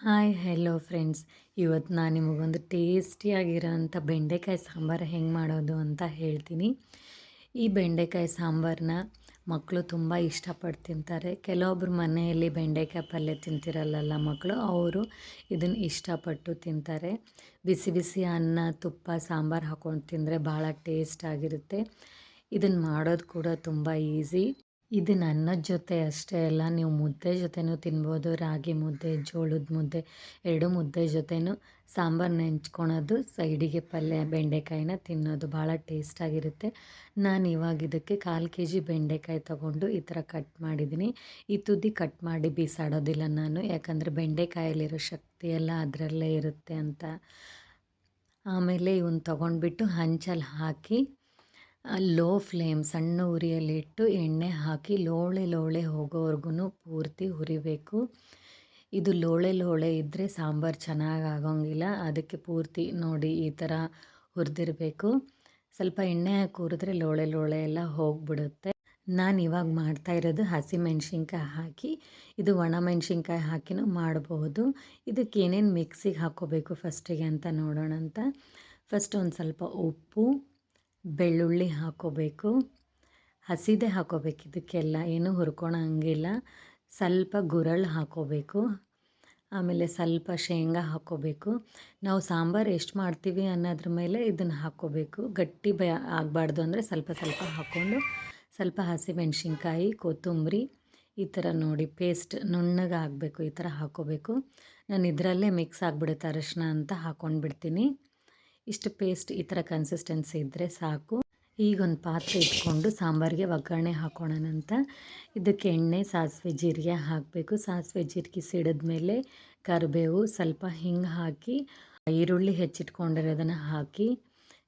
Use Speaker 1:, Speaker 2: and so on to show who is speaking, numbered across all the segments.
Speaker 1: Hi hello friends ಇವತ್ತು ನಾನು ನಿಮಗೊಂದು ಟೇಸ್ಟಿಯಾಗಿರೋಂಥ ಬೆಂಡೆಕಾಯಿ ಸಾಂಬಾರು ಹೆಂಗೆ ಮಾಡೋದು ಅಂತ ಹೇಳ್ತೀನಿ. ಈ ಬೆಂಡೆಕಾಯಿ ಸಾಂಬಾರನ್ನ ಮಕ್ಕಳು ತುಂಬ ಇಷ್ಟಪಟ್ಟು ತಿಂತಾರೆ. ಕೆಲವೊಬ್ರು ಮನೆಯಲ್ಲಿ ಬೆಂಡೆಕಾಯಿ ಪಲ್ಯ ತಿಂತಿರಲ್ಲ ಮಕ್ಕಳು ಅವರು ಇದನ್ನು ಇಷ್ಟಪಟ್ಟು ತಿಂತಾರೆ. ಬಿಸಿ ಬಿಸಿ ಅನ್ನ, ತುಪ್ಪ, ಸಾಂಬಾರು ಹಾಕ್ಕೊಂಡು ತಿಂದರೆ ಭಾಳ ಟೇಸ್ಟ್ ಆಗಿರುತ್ತೆ. ಇದನ್ನು ಮಾಡೋದು ಕೂಡ ತುಂಬ ಈಸಿ. ಇದು ಅನ್ನದ ಜೊತೆ ಅಷ್ಟೇ ಅಲ್ಲ, ನೀವು ಮುದ್ದೆ ಜೊತೆನೂ ತಿನ್ಬೋದು, ರಾಗಿ ಮುದ್ದೆ, ಜೋಳದ ಮುದ್ದೆ, ಎರಡು ಮುದ್ದೆ ಜೊತೆನೂ ಸಾಂಬಾರು ನೆಂಚ್ಕೊಳೋದು, ಸೈಡಿಗೆ ಪಲ್ಯ ಬೆಂಡೆಕಾಯಿನ ತಿನ್ನೋದು ಭಾಳ ಟೇಸ್ಟಾಗಿರುತ್ತೆ ನಾನು ಇವಾಗ ಇದಕ್ಕೆ ಕಾಲು ಕೆ ಜಿ ಬೆಂಡೆಕಾಯಿ ತೊಗೊಂಡು ಈ ಥರ ಕಟ್ ಮಾಡಿದ್ದೀನಿ. ಈ ತುದಿ ಕಟ್ ಮಾಡಿ ಬೀಸಾಡೋದಿಲ್ಲ ನಾನು, ಯಾಕಂದರೆ ಬೆಂಡೆಕಾಯಲ್ಲಿರೋ ಶಕ್ತಿ ಎಲ್ಲ ಅದರಲ್ಲೇ ಇರುತ್ತೆ ಅಂತ. ಆಮೇಲೆ ಇವನ್ನ ತೊಗೊಂಡ್ಬಿಟ್ಟು ಹಂಚಲ್ಲಿ ಹಾಕಿ ಲೋ ಫ್ಲೇಮ್ ಸಣ್ಣ ಉರಿಯಲ್ಲಿಟ್ಟು ಎಣ್ಣೆ ಹಾಕಿ ಲೋಳೆ ಲೋಳೆ ಹೋಗೋವರೆಗೂ ಪೂರ್ತಿ ಹುರಿಬೇಕು. ಇದು ಲೋಳೆ ಲೋಳೆ ಇದ್ದರೆ ಸಾಂಬಾರು ಚೆನ್ನಾಗಿ ಆಗೋಂಗಿಲ್ಲ. ಅದಕ್ಕೆ ಪೂರ್ತಿ ನೋಡಿ ಈ ಥರ ಹುರಿದಿರಬೇಕು. ಸ್ವಲ್ಪ ಎಣ್ಣೆ ಹಾಕಿ ಹುರಿದ್ರೆ ಲೋಳೆ ಲೋಳೆ ಎಲ್ಲ ಹೋಗಿಬಿಡುತ್ತೆ. ನಾನು ಇವಾಗ ಮಾಡ್ತಾ ಇರೋದು ಹಸಿಮೆಣ್ಸಿನ್ಕಾಯಿ ಹಾಕಿ, ಇದು ಒಣ ಮೆಣಸಿನ್ಕಾಯಿ ಹಾಕಿನೂ ಮಾಡಬಹುದು ಇದಕ್ಕೆ ಏನೇನು ಮಿಕ್ಸಿಗೆ ಹಾಕೋಬೇಕು ಫಸ್ಟಿಗೆ ಅಂತ ನೋಡೋಣ ಅಂತ ಫಸ್ಟ್ ಒಂದು ಸ್ವಲ್ಪ ಉಪ್ಪು ಬೆಳ್ಳುಳ್ಳಿ ಹಾಕೋಬೇಕು. ಹಸಿದೆ ಹಾಕೋಬೇಕು ಇದಕ್ಕೆಲ್ಲ, ಏನೂ ಹುರ್ಕೊಳಂಗಿಲ್ಲ ಸ್ವಲ್ಪ ಗುರಳ್ ಹಾಕೋಬೇಕು. ಆಮೇಲೆ ಸ್ವಲ್ಪ ಶೇಂಗಾ ಹಾಕೋಬೇಕು. ನಾವು ಸಾಂಬಾರು ಎಷ್ಟು ಮಾಡ್ತೀವಿ ಅನ್ನೋದ್ರ ಮೇಲೆ ಇದನ್ನು ಹಾಕ್ಕೋಬೇಕು ಗಟ್ಟಿ ಬ ಆಗಬಾರ್ದು ಅಂದರೆ ಸ್ವಲ್ಪ ಸ್ವಲ್ಪ ಹಾಕ್ಕೊಂಡು ಸ್ವಲ್ಪ ಹಸಿಮೆಣ್ಸಿನ್ಕಾಯಿ, ಕೊತ್ತಂಬರಿ, ಈ ಥರ ನೋಡಿ ಪೇಸ್ಟ್ ನುಣ್ಣಗೆ ಆಗಬೇಕು, ಈ ಥರ ಹಾಕ್ಕೋಬೇಕು ನಾನು ಇದರಲ್ಲೇ ಮಿಕ್ಸ್ ಆಗಿಬಿಡುತ್ತೆ ಅರಶಿನ ಅಂತ ಹಾಕ್ಕೊಂಡು ಬಿಡ್ತೀನಿ ಇಷ್ಟು ಪೇಸ್ಟ್ ಈ ಥರ ಕನ್ಸಿಸ್ಟೆನ್ಸಿ ಇದ್ದರೆ ಸಾಕು. ಈಗ ಒಂದು ಪಾತ್ರೆ ಇಟ್ಕೊಂಡು ಸಾಂಬಾರಿಗೆ ಒಗ್ಗರಣೆ ಹಾಕೋಣನಂತ. ಇದಕ್ಕೆ ಎಣ್ಣೆ, ಸಾಸಿವೆ, ಜೀರಿಗೆ ಹಾಕಬೇಕು. ಸಾಸಿವೆ, ಜೀರಿಗೆ ಸಿಡಿದ ಮೇಲೆ ಕರಿಬೇವು ಸ್ವಲ್ಪ ಹಿಂಗೆ ಹಾಕಿ, ಈರುಳ್ಳಿ ಹೆಚ್ಚಿಟ್ಕೊಂಡಿರೋದನ್ನು ಹಾಕಿ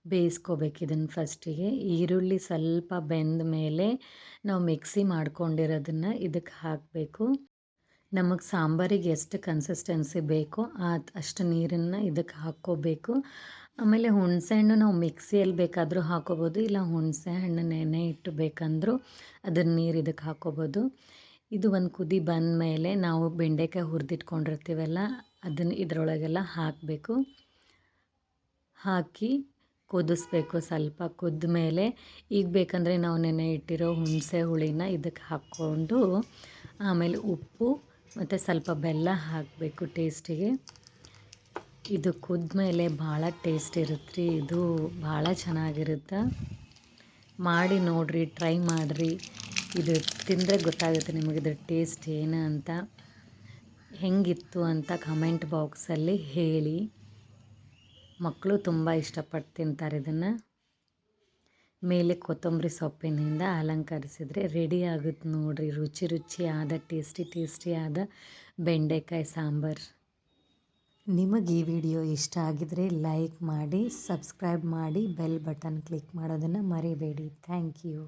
Speaker 1: ಬೇಯಿಸ್ಕೋಬೇಕು ಇದನ್ನು ಫಸ್ಟಿಗೆ ಈರುಳ್ಳಿ ಸ್ವಲ್ಪ ಬೆಂದ ಮೇಲೆ ನಾವು ಮಿಕ್ಸಿ ಮಾಡ್ಕೊಂಡಿರೋದನ್ನು ಇದಕ್ಕೆ ಹಾಕಬೇಕು. ನಮಗೆ ಸಾಂಬಾರಿಗೆ ಎಷ್ಟು ಕನ್ಸಿಸ್ಟೆನ್ಸಿ ಬೇಕೋ ಅಷ್ಟು ನೀರನ್ನು ಇದಕ್ಕೆ ಹಾಕ್ಕೋಬೇಕು. ಆಮೇಲೆ ಹುಣಸೆ ಹಣ್ಣು ನಾವು ಮಿಕ್ಸಿಯಲ್ಲಿ ಬೇಕಾದರೂ ಹಾಕೋಬೋದು, ಇಲ್ಲ ಹುಣಸೆ ಹಣ್ಣು ನೆನೆ ಇಟ್ಟು ಬೇಕಂದರೂ ಅದನ್ನ ನೀರು ಇದಕ್ಕೆ ಹಾಕೋಬೋದು. ಇದು ಒಂದು ಕುದಿ ಬಂದ ಮೇಲೆ ನಾವು ಬೆಂಡೆಕಾಯಿ ಹುರಿದಿಟ್ಕೊಂಡಿರ್ತೀವಲ್ಲ, ಅದನ್ನು ಇದರೊಳಗೆಲ್ಲ ಹಾಕಬೇಕು. ಹಾಕಿ ಕುದಿಸ್ಬೇಕು ಸ್ವಲ್ಪ ಕುದ್ದ ಮೇಲೆ ಈಗ ಬೇಕಂದರೆ ನಾವು ನೆನೆ ಇಟ್ಟಿರೋ ಹುಣಸೆ ಹುಳಿನ ಇದಕ್ಕೆ ಹಾಕ್ಕೊಂಡು ಆಮೇಲೆ ಉಪ್ಪು ಮತ್ತು ಸ್ವಲ್ಪ ಬೆಲ್ಲ ಹಾಕಬೇಕು ಟೇಸ್ಟಿಗೆ. ಇದು ಕುದ್ಮೇಲೆ ಭಾಳ ಟೇಸ್ಟ್ ಇರುತ್ತೆ ರೀ ಇದು ಭಾಳ ಚೆನ್ನಾಗಿರುತ್ತೆ? ಮಾಡಿ ನೋಡಿರಿ, ಟ್ರೈ ಮಾಡಿರಿ. ಇದು ತಿಂದರೆ ಗೊತ್ತಾಗುತ್ತೆ ನಿಮಗೆ ಇದ್ರ ಟೇಸ್ಟ್ ಏನು ಅಂತ. ಹೆಂಗಿತ್ತು ಅಂತ ಕಮೆಂಟ್ ಬಾಕ್ಸಲ್ಲಿ ಹೇಳಿ. ಮಕ್ಕಳು ತುಂಬ ಇಷ್ಟಪಟ್ಟು ತಿಂತಾರೆ ಇದನ್ನು. ಮೇಲೆ ಕೊತ್ತಂಬರಿ ಸೊಪ್ಪಿನಿಂದ ಅಲಂಕರಿಸಿದರೆ ರೆಡಿ ಆಗುತ್ತೆ ನೋಡಿರಿ. ರುಚಿ ರುಚಿಯಾದ, ಟೇಸ್ಟಿ ಟೇಸ್ಟಿಯಾದ ಬೆಂಡೆಕಾಯಿ ಸಾಂಬಾರು. ನಿಮಗೆ ಈ ವಿಡಿಯೋ ಇಷ್ಟ ಆಗಿದರೆ ಲೈಕ್ ಮಾಡಿ, ಸಬ್ಸ್ಕ್ರೈಬ್ ಮಾಡಿ, ಬೆಲ್ ಬಟನ್ ಕ್ಲಿಕ್ ಮಾಡೋದನ್ನು ಮರಿಬೇಡಿ. Thank you.